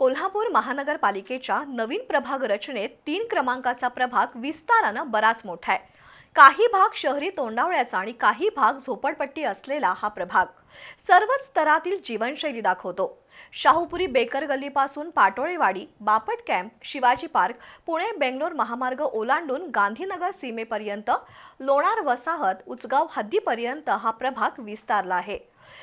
कोल्हापूर महानगरपालिकेच्या नवीन प्रभाग रचनेत तीन क्रमांकाचा प्रभाग विस्तारानं बराच मोठा आहे. काही भाग शहरी तोंडावळ्याचा आणि काही भाग झोपडपट्टी असलेला हा प्रभाग. सर्व स्तरातील जीवनशैली दाखवतो. शाहूपुरी बेकर गल्लीपासून पाटोळेवाडी बापट कॅम्प शिवाजी पार्क पुणे बेंगलोर महामार्ग ओलांडून गांधीनगर सीमेपर्यंत लोणार वसाहत उचगाव हद्दीपर्यंत हा प्रभाग विस्तारला आहे.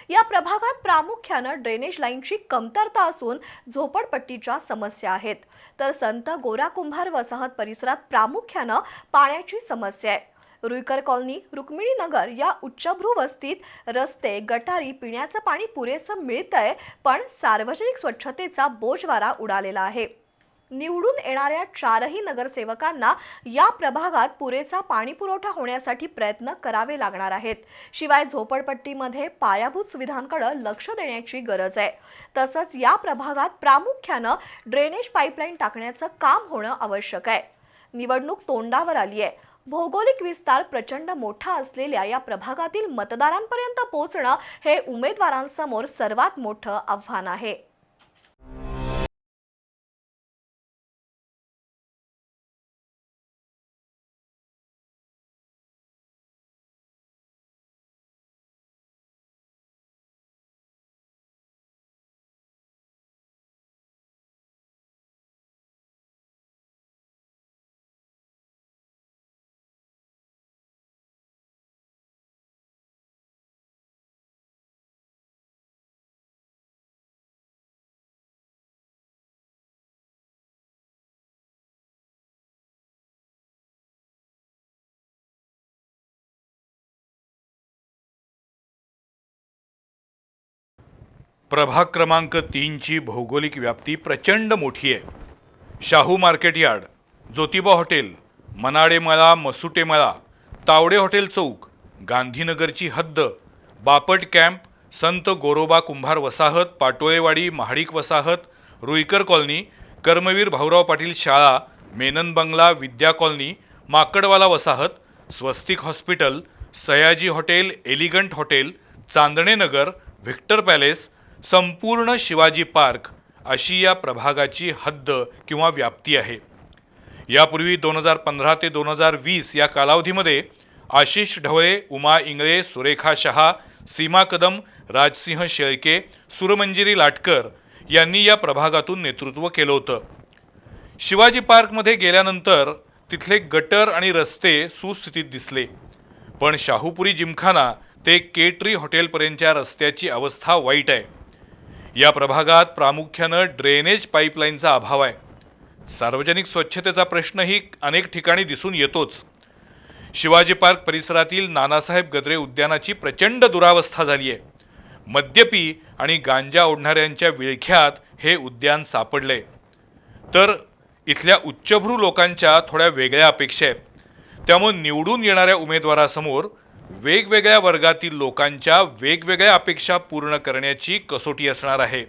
या प्रभागात प्रामुख्यानं ड्रेनेज लाईनची कमतरता असून झोपडपट्टीच्या समस्या आहेत. तर संत गोरा कुंभार वसाहत परिसरात प्रामुख्यानं पाण्याची समस्या आहे. रुईकर कॉलनी रुक्मिणी नगर या उच्चभ्रू वस्तीत रस्ते गटारी पिण्याचं पाणी पुरेसं मिळतंय पण सार्वजनिक स्वच्छतेचा बोजवारा उडालेला आहे. निवडून येणाऱ्या चारही नगरसेवकांना या प्रभागात पुरेसा पाणी पुरवठा होण्यासाठी प्रयत्न करावे लागणार आहेत. शिवाय झोपडपट्टीमध्ये पायाभूत सुविधांकडे लक्ष देण्याची गरज आहे. तसंच या प्रभागात प्रामुख्यानं ड्रेनेज पाईपलाईन टाकण्याचं काम होणं आवश्यक आहे. निवडणूक तोंडावर आली आहे. भौगोलिक विस्तार प्रचंड मोठा असलेल्या या प्रभागातील मतदारांपर्यंत पोहोचणं हे उमेदवारांसमोर सर्वात मोठं आव्हान आहे. प्रभाग क्रमांक तीनची भौगोलिक व्याप्ती प्रचंड मोठी आहे. Shahu market yard Jyotiba hotel Manademala Masutemala Tawde hotel चौक गांधीनगरची हद्द बापट कॅम्प संत गोरोबा कुंभार वसाहत पाटोळेवाडी महाडिक वसाहत रुईकर कॉलनी कर्मवीर भाऊराव पाटील शाळा मेनन बंगला विद्या कॉलनी माकडवाला वसाहत Swastik hospital Sayaji hotel elegant hotel Chandanenagar Victor palace संपूर्ण शिवाजी पार्क अशी या प्रभागाची हद्द किंवा व्याप्ती आहे. यापूर्वी दोन हजार पंधरा ते दोन हजार वीस या कालावधीमध्ये आशिष ढवळे उमा इंगळे सुरेखा शहा सीमा कदम राजसिंह शेळके सुरमंजिरी लाटकर यांनी या प्रभागातून नेतृत्व केलं होतं. शिवाजी पार्कमध्ये गेल्यानंतर तिथले गटर आणि रस्ते सुस्थितीत दिसले. पण शाहूपुरी जिमखाना ते केटरी हॉटेलपर्यंतच्या रस्त्याची अवस्था वाईट आहे. या प्रभागात प्रामुख्यानं ड्रेनेज पाईपलाईनचा अभाव आहे. सार्वजनिक स्वच्छतेचा प्रश्नही अनेक ठिकाणी दिसून येतोच. शिवाजी पार्क परिसरातील नानासाहेब गद्रे उद्यानाची प्रचंड दुरावस्था झाली आहे मद्यपी आणि गांजा ओढणाऱ्यांच्या विळख्यात हे उद्यान सापडले तर इथल्या उच्चभ्रू लोकांच्या थोड्या वेगळ्या अपेक्षा आहेत. त्यामुळे निवडून येणाऱ्या उमेदवारासमोर वेगवेगळ्या वर्गातील लोकांच्या वेगवेगळ्या अपेक्षा पूर्ण करण्याची कसोटी असणार आहे.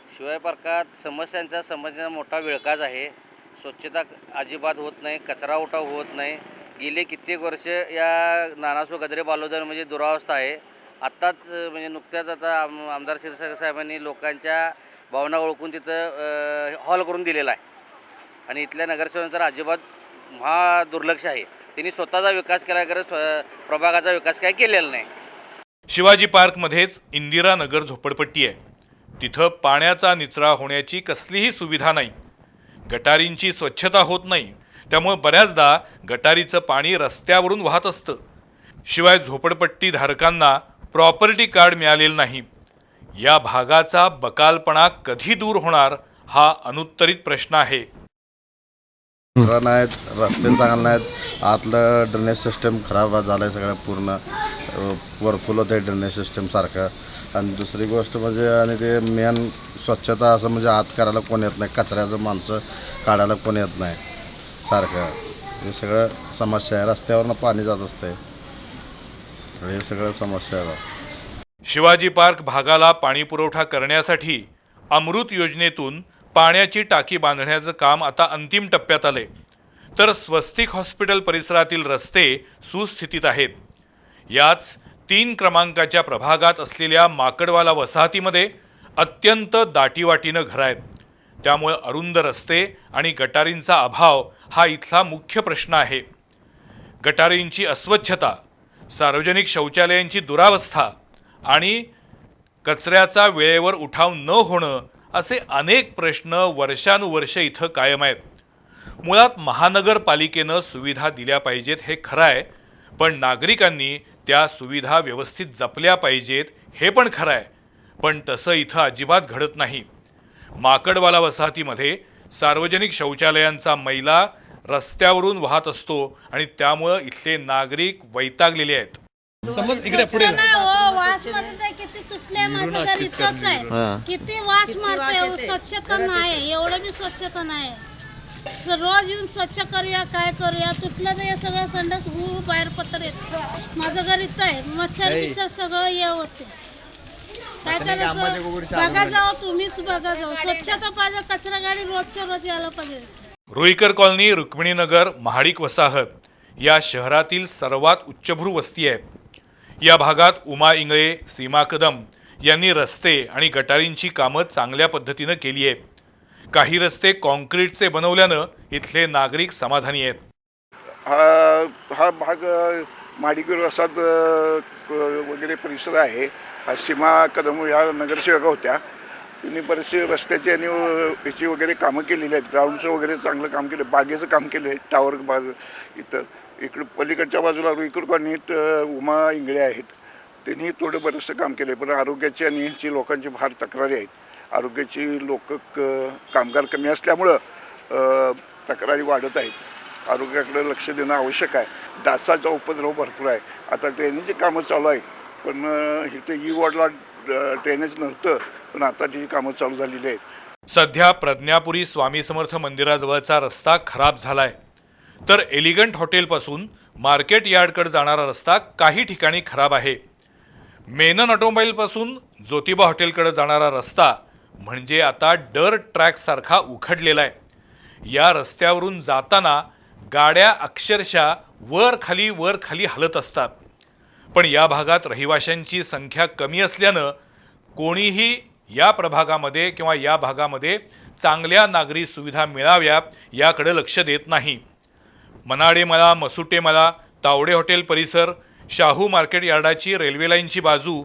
शिवाय पार्कात समस्यांचा समस्यांचा मोठा विळकाच आहे. स्वच्छता अजिबात होत नाही कचरा उठाव होत नाही. गेले कित्येक वर्ष या नानासो गदरे बालोदर म्हणजे दुरावस्था आहे. आत्ताच म्हणजे नुकत्याच आता आम आमदार शिरसागर साहेबांनी लोकांच्या भावना ओळखून तिथं हॉल करून दिलेला आहे. आणि इथल्या नगरसेवकांचा अजिबात महा दुर्लक्ष आहे. त्यांनी स्वतःचा विकास केला गरज स्व प्रभागाचा विकास काय केलेला नाही. शिवाजी पार्कमध्येच इंदिरा नगर झोपडपट्टी आहे. तिथं पाण्याचा निचरा होण्याची कसलीही सुविधा नाही. गटारींची स्वच्छता होत नाही. त्यामुळे बऱ्याचदा गटारीचं पाणी रस्त्यावरून वाहत असतं. शिवाय झोपडपट्टी धारकांना प्रॉपर्टी कार्ड मिळालेलं नाही. या भागाचा बकालपणा कधी दूर होणार हा अनुत्तरित प्रश्न आहे. नाहीत रस्ते चांगले नाहीत. आतलं ड्रेनेज सिस्टम खराब झालं आहे सगळं पूर्ण. वरफुल होतं आहे ड्रेनेज सिस्टम सारखं. आणि दुसरी गोष्ट म्हणजे आणि ते मेन स्वच्छता असं म्हणजे आत करायला कोण येत नाही. कचऱ्याचं माणसं काढायला कोण येत नाही. सारखं. हे सगळं समस्या आहे. रस्त्यावरनं पाणी जात असते हे सगळं समस्या आहे. शिवाजी पार्क भागाला पाणी पुरवठा करण्यासाठी अमृत योजनेतून पाण्याची टाकी बांधण्याचं काम आता अंतिम टप्प्यात आले तर स्वस्तिक हॉस्पिटल परिसरातील रस्ते सुस्थितीत आहेत. याच तीन क्रमांकाच्या प्रभागात असलेल्या माकडवाला वसाहतीमध्ये अत्यंत दाटीवाटीनं घरं आहेत त्यामुळे अरुंद रस्ते आणि गटारींचा अभाव हा इथला मुख्य प्रश्न आहे. गटारींची अस्वच्छता सार्वजनिक शौचालयांची दुरावस्था आणि कचऱ्याचा वेळेवर उठाव न होणं असे अनेक प्रश्न वर्षानुवर्ष इथं कायम आहेत. मुळात महानगरपालिकेनं सुविधा दिल्या पाहिजेत हे खरं आहे पण नागरिकांनी त्या सुविधा व्यवस्थित जपल्या पाहिजेत हे पण खरं आहे पण तसं इथं अजिबात घडत नाही. माकडवाला वसाहतीमध्ये सार्वजनिक शौचालयांचा मैला रस्त्यावरून वाहत असतो आणि त्यामुळं इथले नागरिक वैतागलेले आहेत. समज इकडे पुढे नाही हो तुटले माझं घर आहे. किती वास मारते स्वच्छता नाही एवढं बी स्वच्छता नाही स- रोज येऊन स्वच्छ करूया काय करूया? तुटलं तर हे सगळं संडास भू बाहेर पत्र येत. माझं घर इथं आहे. मच्छर बिच्छर सगळं हे होते. काय करायचं? बघा जाओ तुम्हीच बघा जाओ. स्वच्छता पाहिजे कचरा गाडी रोजच्या रोज यायला पाहिजे. रुईकर कॉलनी रुक्मिणीनगर महाडिक वसाहत या शहरातील सर्वात उच्चभ्रू वस्ती आहे. या भागात उमा इंगळे सीमा कदम यांनी रस्ते आणि गटारींची कामं चांगल्या पद्धतीनं केली आहेत. काही रस्ते कॉन्क्रीटचे बनवल्यानं इथले नागरिक समाधानी आहेत. हा हा भाग अ, माडिकर वगैरे परिसर आहे. हा सीमा कदम या नगरसेवका होत्या. त्यांनी बरेचसे रस्त्याची आणि अ, याची वगैरे कामं केलेली आहेत. ग्राउंडचं वगैरे चांगलं काम केलं बागेचं काम केलं आहे टावर बाग इतर इकडं पलीकडच्या बाजूला रुईकर कॉलनीत उमा इंगळे आहेत. त्यांनी थोडं बरंचसं काम केलं आहे पण आरोग्याची आणि ह्याची लोकांची फार तक्रारी आहेत. आरोग्याची लोक कामगार कमी असल्यामुळं तक्रारी वाढत आहेत. आरोग्याकडे लक्ष देणं आवश्यक आहे. डासाचा उपद्रव भरपूर आहे. आता ट्रेनेची कामं चालू आहेत. पण इथे ई वॉर्डला ड्रेनेज नव्हतं पण आता जी कामं चालू झालेली आहेत. सध्या प्रज्ञापुरी स्वामी समर्थ मंदिराजवळचा रस्ता खराब झाला आहे तर एलिगंट हॉटेलपासून मार्केट यार्डकडे जाणारा रस्ता काही ठिकाणी खराब आहे. मेनन ऑटोमोबाईलपासून ज्योतिबा हॉटेलकडे जाणारा रस्ता म्हणजे आता डर ट्रॅकसारखा उखडलेला आहे. या रस्त्यावरून जाताना गाड्या अक्षरशः वर खाली वर खाली हलत असतात. पण या भागात रहिवाशांची संख्या कमी असल्यानं कोणीही या प्रभागामध्ये किंवा या भागामध्ये चांगल्या नागरी सुविधा मिळाव्या याकडे लक्ष देत नाही. मनाडे मला मसुटे मला तावडे हॉटेल परिसर शाहू मार्केट यार्डाची रेल्वे लाईनची बाजू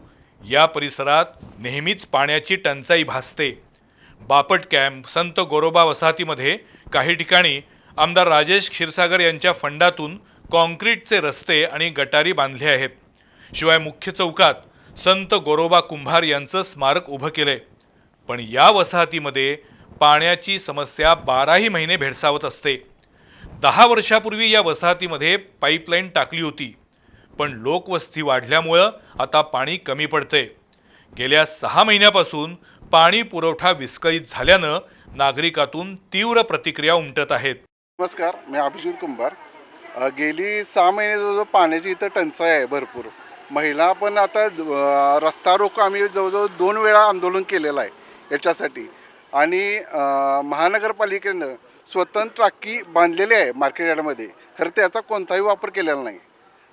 या परिसरात नेहमीच पाण्याची टंचाई भासते. बापट कॅम्प संत गोरोबा वसाहतीमध्ये काही ठिकाणी आमदार राजेश क्षीरसागर यांच्या फंडातून कॉन्क्रीटचे रस्ते आणि गटारी बांधले आहेत. शिवाय मुख्य चौकात संत गोरोबा कुंभार यांचं स्मारक उभं केलंय. पण या वसाहतीमध्ये पाण्याची समस्या बाराही महिने भेडसावत असते. दहा वर्षापूर्वी या वसाहतीमध्ये पाईपलाईन टाकली होती. पण लोकवस्ती वाढल्यामुळं आता पाणी कमी पडतंय. गेल्या सहा महिन्यापासून पाणी पुरवठा विस्कळीत झाल्यानं नागरिकातून तीव्र प्रतिक्रिया उमटत आहेत. नमस्कार मी अभिजित कुंभार. गेली सहा महिने जवळजवळ पाण्याची इथं टंचाई आहे भरपूर. महिला पण आता रस्ता रोको आम्ही जवळजवळ दोन वेळा आंदोलन केलेलं आहे याच्यासाठी. आणि महानगरपालिकेनं स्वतंत्र टाकी बांधलेली आहे मार्केट यार्डमध्ये. खरं त्याचा कोणताही वापर केलेला नाही.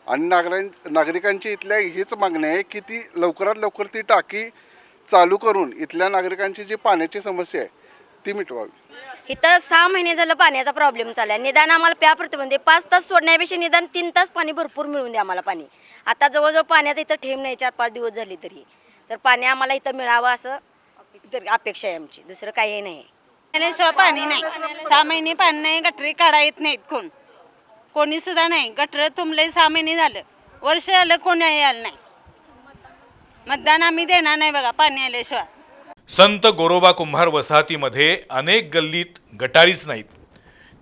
आणि नागरां नागरिकांची इथल्या हीच मागणी आहे की ती लवकरात लवकर ती टाकी चालू करून इथल्या नागरिकांची जी पाण्याची समस्या आहे ती मिटवावी. इथं सहा महिने झालं पाण्याचा प्रॉब्लेम चालला आहे निदान आम्हाला प्या प्रतिबंध पाच तास सोडण्यापेक्षा निदान तीन तास पाणी भरपूर मिळून द्या आम्हाला पाणी. आता जवळजवळ पाण्याचा इथं ठेम नाही चार पाच दिवस झाली तरी. तर पाणी आम्हाला इथं मिळावं असं अपेक्षा आहे आमची. दुसरं काही नाही. शिवाय पाणी नाही. सहा महिने पाणी नाही गटरी काढा येत नाहीत कोण. कोणी सुद्धा नाही. गटर तुंबले सहा महिने झालं. वर्ष आलं कोणी आलं नाही. मतदान आम्ही देणार नाही बघा पाणी आल्याशिवाय. संत गोरोबा कुंभार वसाहतीमध्ये अनेक गल्लीत गटारीच नाहीत.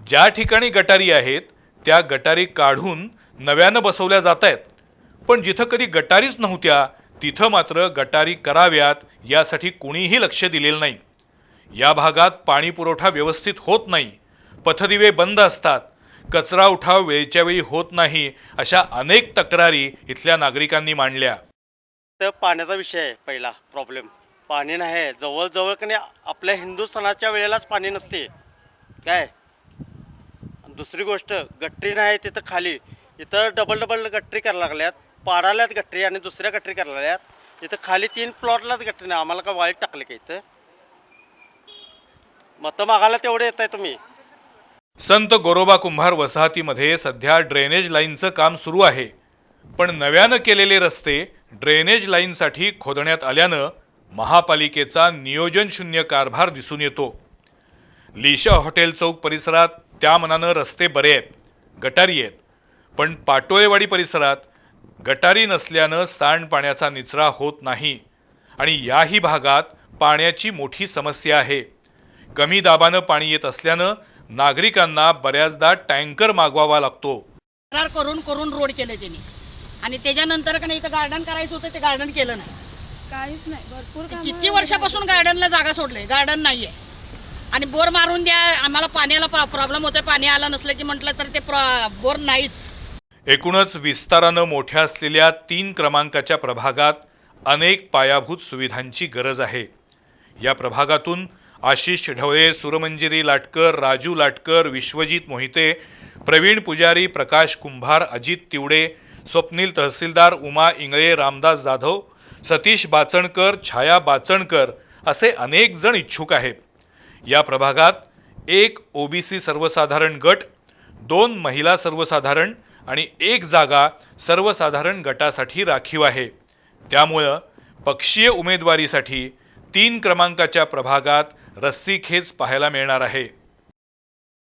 ज्या ठिकाणी गटारी आहेत त्या गटारी काढून नव्यानं बसवल्या जात आहेत पण जिथं कधी गटारीच नव्हत्या तिथं मात्र गटारी कराव्यात यासाठी कुणीही लक्ष दिलेलं नाही. या भागात पाणी पुरवठा व्यवस्थित होत नाही. पथदिवे बंद असतात. कचरा उठाव वेळच्या वेळी होत नाही अशा अनेक तक्रारी इथल्या नागरिकांनी मांडल्या. तर पाण्याचा विषय आहे पहिला प्रॉब्लेम पाणी नाही आहे जवळजवळ की नाही आपल्या सणाच्या वेळेलाच पाणी नसते. काय? दुसरी गोष्ट गट्टरी नाही तिथं खाली. इथं डबल डबल गट्टरी करायला लागल्यात. पाडाल्यात गट्टरी आणि दुसऱ्या गट्टरी करायला लागल्यात. इथं खाली तीन प्लॉटलाच गट्टरी नाही. आम्हाला का वाईट टाकले का इथं? मतं मागायला तेवढे येत आहे तुम्ही. संत गोरोबा कुंभार वसाहतीमध्ये सध्या ड्रेनेज लाईनचं काम सुरू आहे. पण नव्यानं केलेले रस्ते ड्रेनेज लाईनसाठी खोदण्यात आल्यानं महापालिकेचा नियोजनशून्य कारभार दिसून येतो. लिशा हॉटेल चौक परिसरात त्या मनानं रस्ते बरे आहेत गटारी आहेत. पण पाटोळेवाडी परिसरात गटारी नसल्यानं सांडपाण्याचा निचरा होत नाही. आणि याही भागात पाण्याची मोठी समस्या आहे. कमी दाबानं पाणी येत असल्यानं नागरिकांना बऱ्याचदा टँकर मागवावा लागतो. करार करून करून रोड केले त्यांनी. आणि त्याच्यानंतर का नाही इथं गार्डन करायचं होतं ते गार्डन केलं नाही. काहीच नाही. भरपूर किती वर्षापासून गार्डनला जागा सोडले गार्डन नाही आहे आणि बोर मारून द्या आम्हाला पाण्याला प्रॉब्लेम होतोय पाणी आलं नसलं की म्हटलं तर ते बोर नाहीच. एकूणच विस्तारानं मोठ्या असलेल्या तीन क्रमांकाच्या प्रभागात अनेक पायाभूत सुविधांची गरज आहे. या प्रभागातून आशिष ढवळे सुरमंजिरी लाटकर राजू लाटकर विश्वजित मोहिते प्रवीण पुजारी प्रकाश कुंभार अजित तिवडे स्वप्नील तहसीलदार उमा इंगळे रामदास जाधव सतीश बाचणकर छाया बाचणकर असे अनेक जण इच्छुक आहेत. या प्रभागात एक ओबीसी सर्वसाधारण गट दोन महिला सर्वसाधारण आणि एक जागा सर्वसाधारण गटासाठी राखीव आहे. त्यामुळं पक्षीय उमेदवारीसाठी तीन क्रमांकाच्या प्रभागात रस्सी खेच पाहायला मिळणार आहे.